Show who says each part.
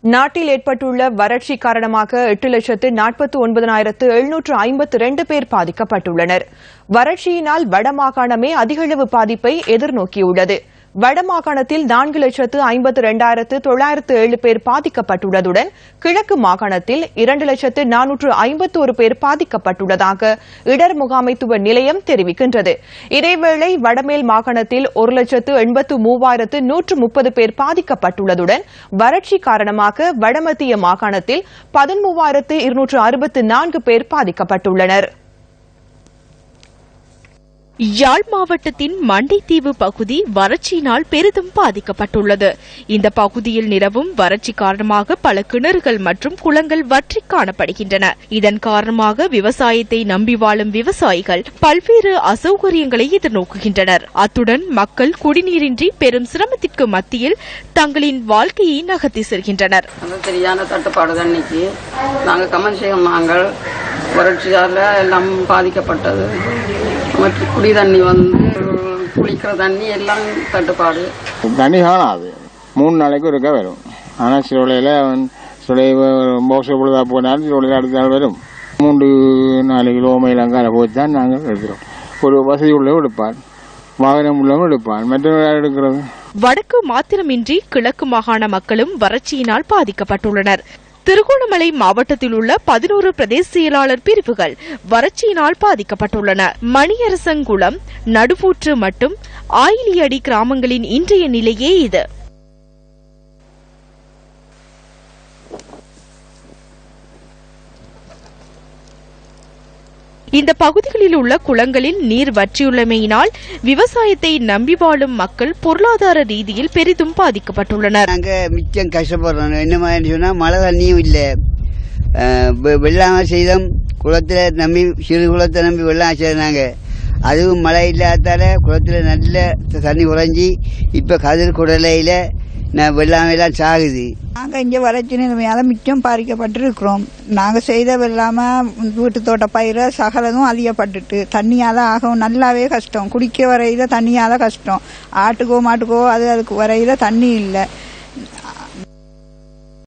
Speaker 1: நாட்டில் ஏற்பட்டுள்ள வறட்சி காரணமாக எட்டு லட்சத்து நாற்பத்தி ஒன்பதனாயிரத்து எழுநூற்று ஐம்பத்து இரண்டு பேர் பாதிக்கப்பட்டுள்ளனர். வறட்சியினால் வடமாகாணமே அதிகளவு பாதிப்பை எதிர்நோக்கியுள்ளது. வடமாகாணத்தில் நான்கு லட்சத்து ஐம்பத்து இரண்டாயிரத்து தொள்ளாயிரத்து ஏழு பேர் பாதிக்கப்பட்டுள்ளதுடன் கிழக்கு மாகாணத்தில் இரண்டு லட்சத்து நானூற்று ஐம்பத்தோரு பேர் பாதிக்கப்பட்டுள்ளதாக இடர் முகாமைத்துவ நிலையம் தெரிவிக்கின்றது. இதேவேளை வடமேல் மாகாணத்தில் ஒரு லட்சத்து எண்பத்து மூவாயிரத்து நூற்று முப்பது பேர் பாதிக்கப்பட்டுள்ளதுடன் வறட்சி காரணமாக வடமத்திய மாகாணத்தில் பதிமூவாயிரத்து இருநூற்று அறுபத்து நான்கு பேர் பாதிக்கப்பட்டுள்ளனர்.
Speaker 2: யாழ் மாவட்டத்தின் மண்டைத்தீவு பகுதி வறட்சியினால் பெரிதும் பாதிக்கப்பட்டுள்ளது. இந்த பகுதியில் நிலவும் வறட்சி காரணமாக பல கிணறுகள் மற்றும் குளங்கள் வற்றி காணப்படுகின்றன. இதன் காரணமாக விவசாயத்தை நம்பி வாழும் விவசாயிகள் பல்வேறு அசௌகரியங்களை எதிர்நோக்குகின்றனர். அத்துடன் மக்கள் குடிநீரின்றி பெரும் சிரமத்திற்கு மத்தியில் தங்களின் வாழ்க்கையை நகர்த்தி செல்கின்றனர்.
Speaker 3: வறட்சியால் எல்லாம் பாதிக்கப்பட்டது. மற்ற குடி தண்ணி வந்து குளிக்கிற தண்ணி எல்லாம் தட்டுப்பாடு.
Speaker 4: தண்ணி காணாது. மூணு நாளைக்கு ஒருக்கா வரும். ஆனால் சில வேளையில் சில மோச பொழுதா போனாலும் சில வேளையில் அடுத்த நாள் வரும். மூன்று நாலு கிலோ மைலங்கால போய் தான் நாங்கள் எடுக்கிறோம் ஒரு வசதி உள்ளவங்க எடுப்பார் வாகனம் உள்ளவங்க எடுப்பார் மற்றவங்க எடுக்கிறது?
Speaker 2: வடக்கு மாத்திரமின்றி கிழக்கு மாகாண மக்களும் வறட்சியினால் பாதிக்கப்பட்டுள்ளனர். திருகோணமலை மாவட்டத்தில் உள்ள பதினோரு பிரதேச செயலாளர் பிரிவுகள் வறட்சியினால் பாதிக்கப்பட்டுள்ளன. மணியரசங்குளம் நடுவூற்று மற்றும் ஆயிலியடி கிராமங்களின் இன்றைய நிலையே இது. இந்த பகுதிகளில் உள்ள குளங்களில் நீர் வற்றியுள்ளமையினால் விவசாயத்தை நம்பி வாழும் மக்கள் பொருளாதார ரீதியில் பெரிதும் பாதிக்கப்பட்டுள்ளனர்.
Speaker 5: நாங்க மிச்சம் கஷ்டப்படுறோம். என்ன மாதிரி சொன்னா மழை தண்ணியும் இல்லை. வெள்ளாம செய்தோம் குளத்துல நம்பி சிறு குளத்தை நம்பி வெள்ளாம செய்தாங்க அதுவும் மழை இல்லாதால குளத்துல நல்ல தண்ணி உறைஞ்சி இப்ப கதிர் குடலையில வெள்ளாமையெல்லாம் சாகுது.
Speaker 6: நாங்கள் இங்கே வறட்சி நிலைமையால் மிச்சம் பாதிக்கப்பட்டிருக்கிறோம். நாங்கள் செய்த வெள்ளாமல் வீட்டு தோட்ட பயிரை சகலதும் அதிகப்பட்டுட்டு தண்ணியால் ஆகும் நல்லாவே கஷ்டம். குடிக்க வரையில தண்ணியால் கஷ்டம். ஆட்டுக்கோ மாட்டுக்கோ அது அதுக்கு வரையில தண்ணி இல்லை.